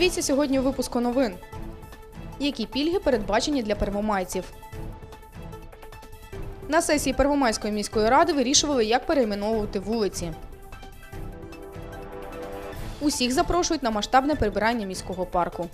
Дивіться сьогодні у випуску новин. Які пільги передбачені для первомайців? На сесії Первомайської міської ради вирішували, як перейменовувати вулиці. Усіх запрошують на масштабне прибирання міського парку.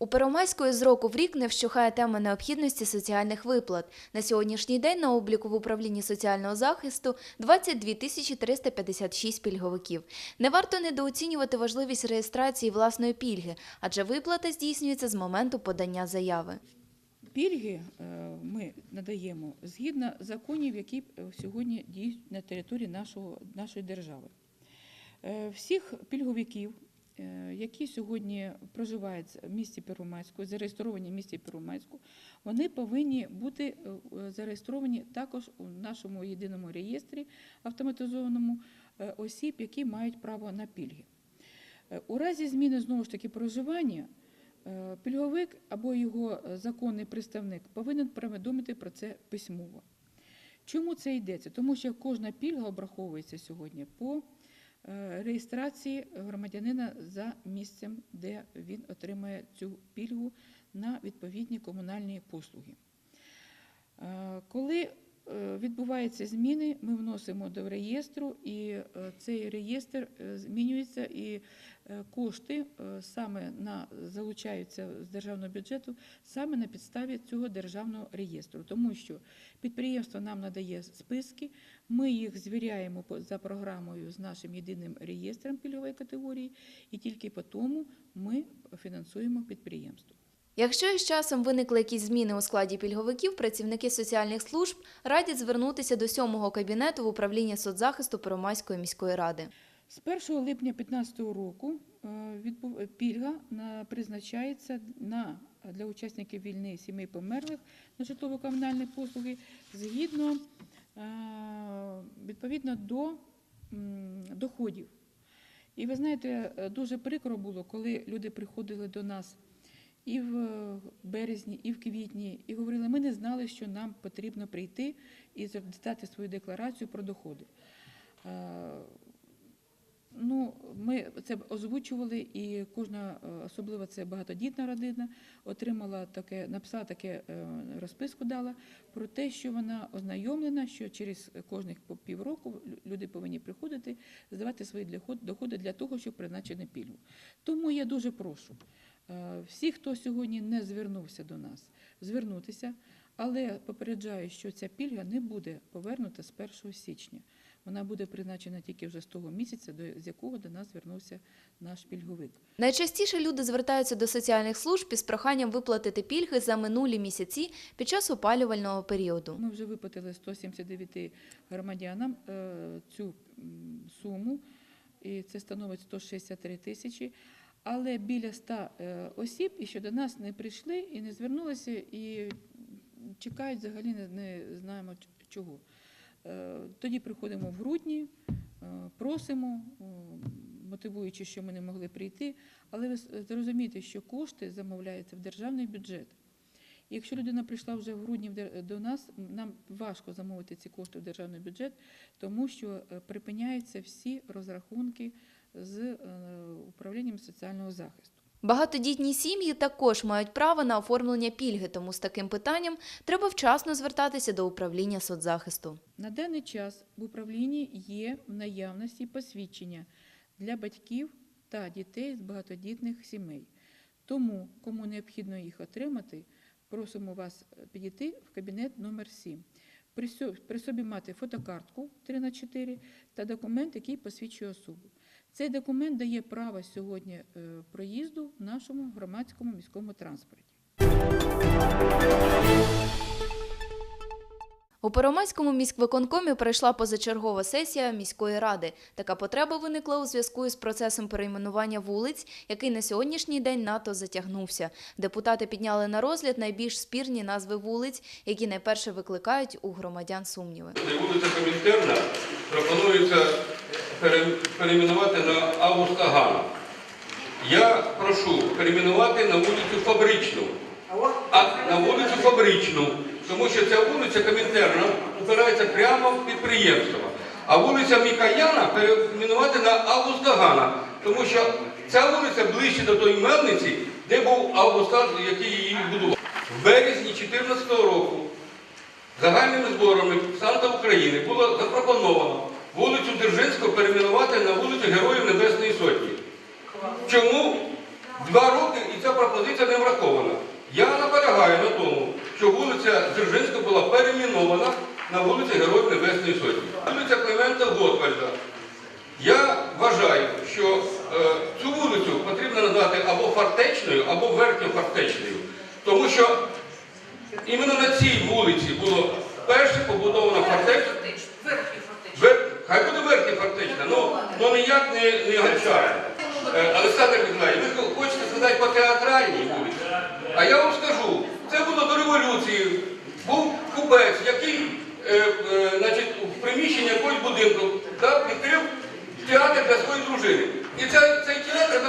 У Первомайської з року в рік не вщухає тема необхідності соціальних виплат. На сьогоднішній день на обліку в управлінні соціального захисту 22 тисячі 356 пільговиків. Не варто недооцінювати важливість реєстрації власної пільги, адже виплата здійснюється з моменту подання заяви. Пільги е, ми надаємо згідно законів, які е, сьогодні діють на території нашої держави. Е, Всіх пільговиків, які сьогодні проживають в місті Первомайську, зареєстровані в місті Первомайську, вони повинні бути е, е, зареєстровані також у нашому єдиному реєстрі автоматизованому е, осіб, які мають право на пільги. Е, У разі зміни знову ж таки проживання Е, Пільговик або його е, законний представник повинен повідомити про це письмово. Чому це йдеться? Тому що кожна пільга обраховується сьогодні по е, реєстрації громадянина за місцем, де він отримає цю пільгу на відповідні комунальні послуги. Е, Коли е, відбуваються зміни, ми вносимо до реєстру, і е, цей реєстр е, змінюється, і е, кошти саме на залучаються з державного бюджету саме на підставі цього державного реєстру, тому що підприємство нам надає списки, ми їх звіряємо за програмою з нашим єдиним реєстром пільгової категорії, і тільки по тому ми фінансуємо підприємство. Якщо із часом виникли якісь зміни у складі пільговиків, працівники соціальних служб радять звернутися до сьомого кабінету в управління соцзахисту Первомайської міської ради. З 1 липня 2015 року е, пільга на- призначається на, для учасників війни сімей померлих на житлово-комунальні послуги згідно е, відповідно до доходів. І ви знаєте, е, дуже прикро було, коли люди приходили до нас і в березні, і в квітні, і говорили, ми не знали, що нам потрібно прийти і здати свою декларацію про доходи. Е, Ну, ми це озвучували, і кожна, е, особливо це багатодітна родина, отримала таке, написала таке е, розписку, дала про те, що вона ознайомлена, що через кожних півроку лю- люди повинні приходити, здавати свої доходи для того, щоб призначити пільгу. Тому я дуже прошу е, всіх, хто сьогодні не звернувся до нас, звернутися, але попереджаю, що ця пільга не буде повернута з 1 січня. Вона буде призначена тільки вже з того місяця, до з якого до нас звернувся наш пільговик. Найчастіше люди звертаються до соціальних служб із проханням виплатити пільги за минулі місяці під час опалювального періоду. Ми вже виплатили 179 громадянам е, цю суму, і це становить 163 тисячі. Але біля 100 е, осіб і що до нас не прийшли і не звернулися, і чекають взагалі не, знаємо чого. Е, Тоді приходимо в грудні, е, просимо, мотивуючи, що ми не могли прийти. Але ви зрозумієте, що кошти замовляються в державний бюджет. І Якщо людина прийшла вже в грудні до нас, нам важко замовити ці кошти в державний бюджет, тому що припиняються всі розрахунки з е, управлінням соціального захисту. Багатодітні сім'ї також мають право на оформлення пільги, тому з таким питанням треба вчасно звертатися до управління соцзахисту. На даний час в управлінні є в наявності посвідчення для батьків та дітей з багатодітних сімей. Тому, кому необхідно їх отримати, просимо вас е, підійти в кабінет номер 7. При собі мати фотокартку 3 на 4 та документ, який посвідчує особу. Цей документ дає право сьогодні е, проїзду в нашому громадському міському транспорті. У Первомайському міськвиконкомі пройшла позачергова сесія міської ради. Така потреба виникла у зв'язку із процесом перейменування вулиць, який на сьогоднішній день НАТО затягнувся. Депутати підняли на розгляд найбільш спірні назви вулиць, які найперше викликають у громадян сумніви. Вулиця Комінтерна пропонується перейменувати на Августа Гана. Я прошу перейменувати на вулицю Фабричну. А на вулицю Фабричну, тому що ця вулиця Комінтерна опирається прямо в підприємство. а вулиця Мікаяна перейменувати на Августа Гана, тому що ця вулиця ближче до тої мельниці, де був Августа, який її будував. В березні 2014 року загальними зборами Санта України було запропоновано вулицю Дзержинського перейменувати на вулицю Героїв Небесної Сотні. Чому два роки і ця пропозиція не врахована? Я наполягаю на тому, що вулиця Дзержинська була перейменована на вулицю Героїв Небесної Сотні. Вулиця Климента Готвальда. Я вважаю, що е, цю вулицю потрібно назвати або фортечною, або верхньофортечною. Тому що іменно на цій вулиці було перше побудовано фортечна. Вер... Хай буде верхня фортечна, ну, ну ніяк не, не гончарна. Е, Олександр Миколаївич, ви хочете сказати по театральній вулиці? А я вам скажу, це було до революції. Був купець, який е, е, значить, в приміщенні якогось будинку да, відкрив театр для своєї дружини. І цей, цей театр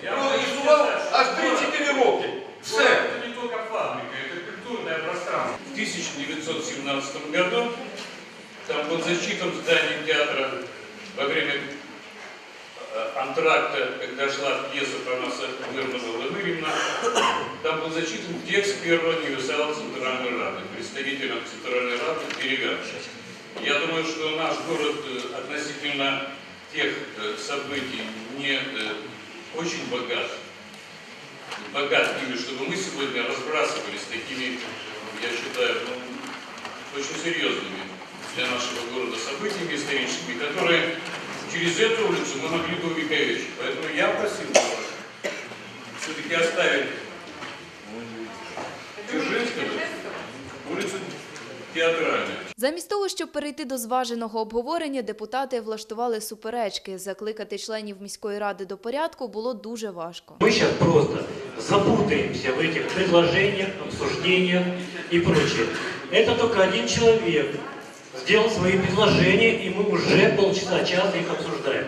проіснував аж 3-4 роки. Все. Это не только фабрика, это культурное пространство. В 1917 году там был зачитан здание театра во время э, антракта, когда шла пьеса про нас Вернова Владимировна, там был зачитан текст первого универсала Центральной Рады, представителем Центральной Рады Перегарча. Я думаю, что наш город э, относительно тех э, событий не очень богат богат ими, чтобы мы сегодня разбрасывались такими, я считаю, ну, очень серьезными для нашего города событиями историческими, которые через эту улицу мы могли бы увековечить. Поэтому я просил бы вас все-таки оставить Дзержинского, улицу театральную. Замість того, щоб перейти до зваженого обговорення, депутати влаштували суперечки. Закликати членів міської ради до порядку було дуже важко. Мы сейчас просто запутаемся в этих предложениях, обсуждениях и прочее. Это только один человек сделал свои предложения, и мы уже полчаса, час их обсуждаем.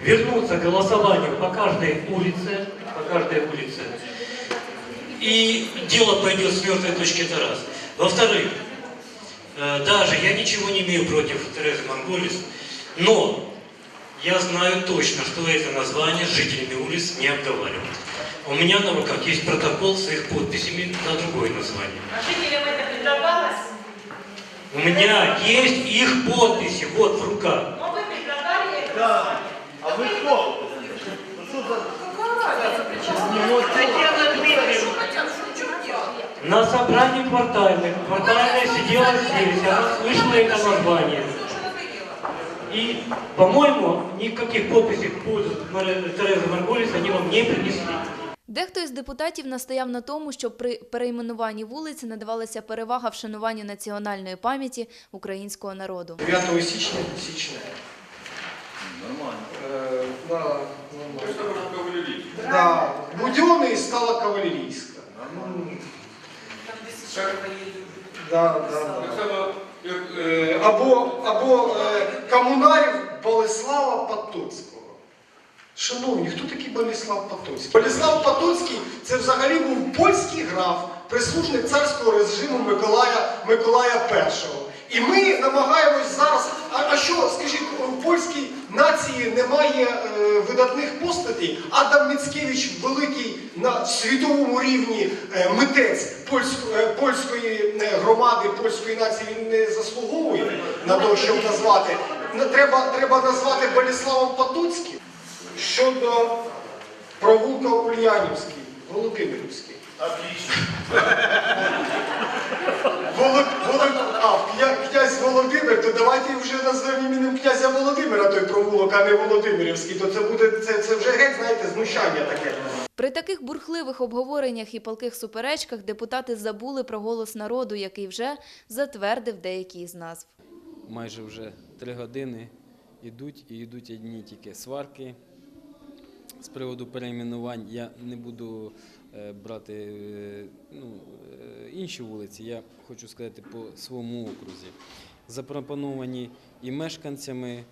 Вернуться к голосованию по каждой улице, по каждой улице, и дело пойдет с мертвой точки, это раз. Во-вторых, э, даже я ничего не имею против Терезы Монголис, но я знаю точно, что это название с жителями улиц не обговаривалось. У меня на руках есть протокол с их подписями на другое название. А предлагалось? У меня есть их подписи, вот в руках. Но вы предлагали это Да. А вы кто? Татьяна Дмитриевна. На собрании квартальных, квартальная сидела здесь, она слышала это название. И, по-моему, никаких подписей в пользу Терезы Марголис они вам не принесли. Дехто із депутатів настояв на тому, що при перейменуванні вулиці надавалася перевага вшануванню національної пам'яті українського народу. 9 січня січня. Нормально. Е, да, нормально. Да. Будьоний стала кавалерійська. Да, да, да. само, як Е, Або, або е, комунарів Болеслава Потоцького. Шановні, хто такий Болеслав Потоцький? Болеслав Потоцький це взагалі був польський граф, прислужник царського режиму Миколая, Миколая І. І ми намагаємось зараз. А, а що, скажіть, у польській нації немає е, видатних постатей? Адам Міцкевич великий на світовому рівні е, митець польськ- е, польської е, громади, польської нації він не заслуговує на те, щоб назвати. Треба, треба назвати Боліславом Потоцьким. Щодо провулка Ульянівський, Володимирівський. Отлично. Волод... Волод... А, кня... князь Володимир, то давайте вже назвемо іменем князя Володимира той провулок, а не Володимирівський. То це буде це, це вже геть, знаєте, знущання таке. При таких бурхливих обговореннях і палких суперечках депутати забули про голос народу, який вже затвердив деякі з назв. майже вже три години йдуть і йдуть одні тільки сварки. З приводу перейменувань я не буду е, брати е, ну, е, інші вулиці, я хочу сказати по своєму окрузі. Запропоновані і мешканцями,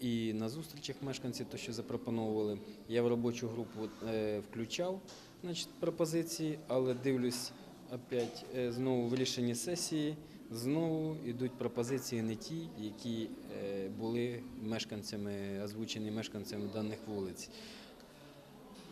і на зустрічах мешканці, то що запропонували. Я в робочу групу включав значить, пропозиції, але дивлюсь, опять знову в рішенні сесії. Знову йдуть пропозиції не ті, які були мешканцями, озвучені мешканцями даних вулиць.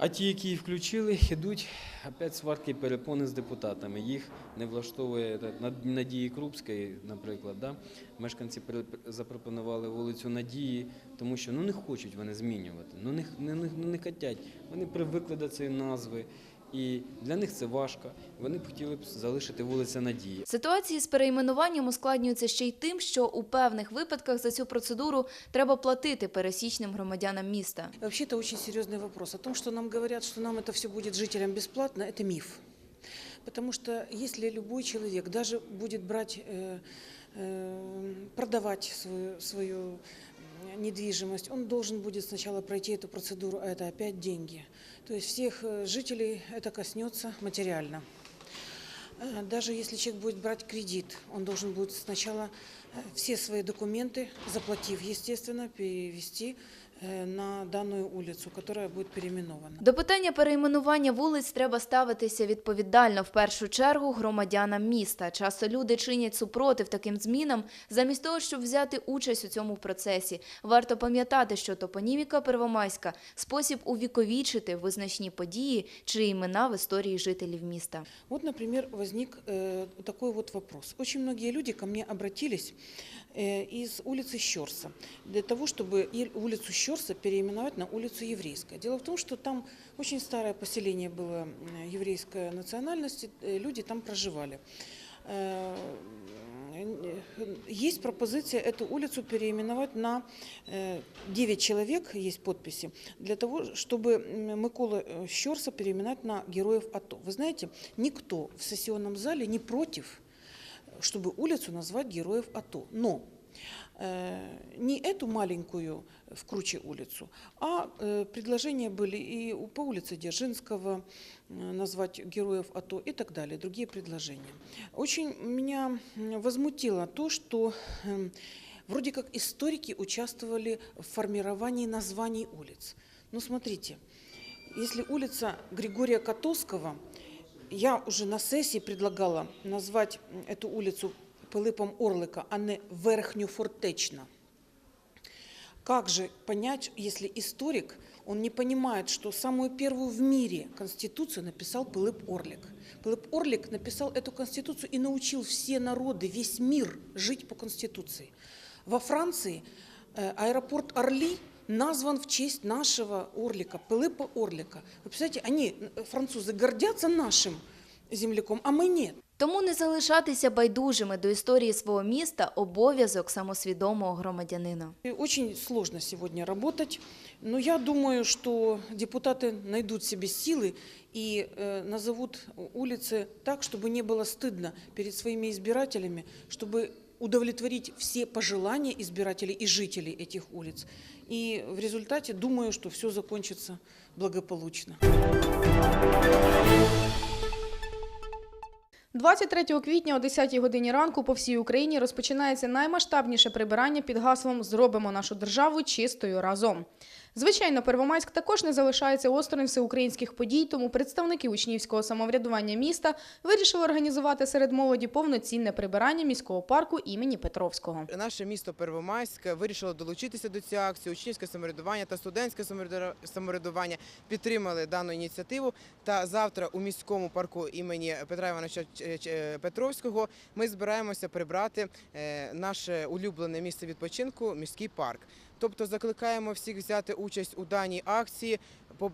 А ті, які її включили, йдуть опять сварки перепони з депутатами. Їх не влаштовує Надії Крупської, наприклад. Да? Мешканці запропонували вулицю Надії, тому що ну, не хочуть вони змінювати, ну не, не, не, не хочуть. Вони привикли до цієї назви, і для них це важко. Вони б хотіли б залишити вулиця Надії. Ситуації з перейменуванням ускладнюються ще й тим, що у певних випадках за цю процедуру треба платити пересічним громадянам міста. Вообще это очень серьезный вопрос. О том, что нам говорят, что нам это все будет жителям бесплатно, это миф. Потому что если любой человек даже будет брать, э, э, продавать свою, свою недвижимость, он должен будет сначала пройти эту процедуру, а это опять деньги. То есть всех э, жителей это коснется материально. Э, Даже если человек будет брать кредит, он должен будет сначала э, все свои документы, заплатив, естественно, перевести э, на данную улицу, которая будет переименована. До питання перейменування вулиць треба ставитися відповідально в першу чергу громадянам міста. Часто люди чинять супротив таким змінам, замість того, щоб взяти участь у цьому процесі. Варто пам'ятати, що топоніміка Первомайська спосіб увіковічити визначні події чи імена в історії жителів міста. Вот, например, возник э, такой вот вопрос. Очень многие люди ко мне обратились из улицы Щерса для того, чтобы улицу Щерса переименовать на улицу Еврейская. Дело в том, что там очень старое поселение было э, еврейской национальности, э, люди там проживали. Э, Есть пропозиция эту улицу переименовать на э, 9 человек, есть подписи, для того, чтобы Микола э, Щерса переименовать на героев АТО. Вы знаете, никто в сессионном зале не против, чтобы улицу назвать героев АТО. Но э, не эту маленькую в Круче улицу, а э, предложения были и по улице Дзержинского назвать героев АТО и так далее, другие предложения. Очень меня возмутило то, что эм, вроде как историки участвовали в формировании названий улиц. Но смотрите, если улица Григория Котовского, я уже на сессии предлагала назвать эту улицу Пилипом Орлика, а не Верхньофортечна. Как же понять, если историк, он не понимает, что самую первую в мире конституцию написал Пилип Орлик. Пилип Орлик написал эту конституцию и научил все народы, весь мир жить по конституции. Во Франции э, аэропорт Орли назван в честь нашего Орлика, Пилипа Орлика. Вы представляете, они, э, французы, гордятся нашим земляком, а мы нет. Тому не залишатися байдужими до історії свого міста обов'язок самосвідомого громадянина. И Очень сложно сегодня работать, но я думаю, что депутаты найдут в себе силы и э, назовут улицы так, чтобы не было стыдно перед своими избирателями, чтобы удовлетворить все пожелания избирателей и жителей этих улиц. И в результате думаю, что все закончится благополучно. 23 квітня о 10 годині ранку по всій Україні розпочинається наймасштабніше прибирання під гаслом Зробимо нашу державу чистою разом. Звичайно, Первомайськ також не залишається осторонь всеукраїнських подій, тому представники учнівського самоврядування міста вирішили організувати серед молоді повноцінне прибирання міського парку імені Петровського. Наше місто Первомайськ вирішило долучитися до цієї акції. Учнівське самоврядування та студентське самовряду- самоврядування підтримали дану ініціативу. Та завтра у міському парку імені Петра Івановича Петровського ми збираємося прибрати е, наше улюблене місце відпочинку міський парк. Тобто закликаємо всіх взяти участь у даній акції.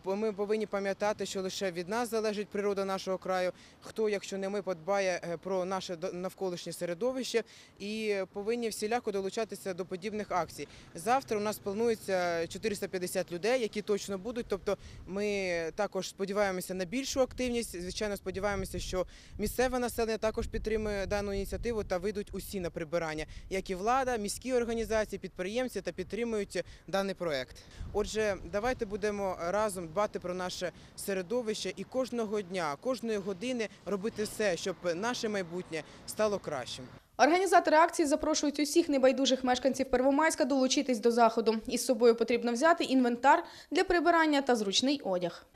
Ми повинні пам'ятати, що лише від нас залежить природа нашого краю. Хто, якщо не ми, подбає е, про наше навколишнє середовище і повинні всіляко долучатися до подібних акцій. Завтра у нас планується 450 людей, які точно будуть. Тобто ми також сподіваємося на більшу активність. Звичайно, сподіваємося, що місцеве населення також підтримує дану ініціативу та вийдуть усі на прибирання, як і влада, міські організації, підприємці та підтримують даний проект. Отже, давайте будемо разом дбати про наше середовище і кожного дня, кожної години робити все, щоб наше майбутнє стало кращим. Організатори акції запрошують усіх небайдужих мешканців Первомайська долучитись до заходу. Із собою потрібно взяти інвентар для прибирання та зручний одяг.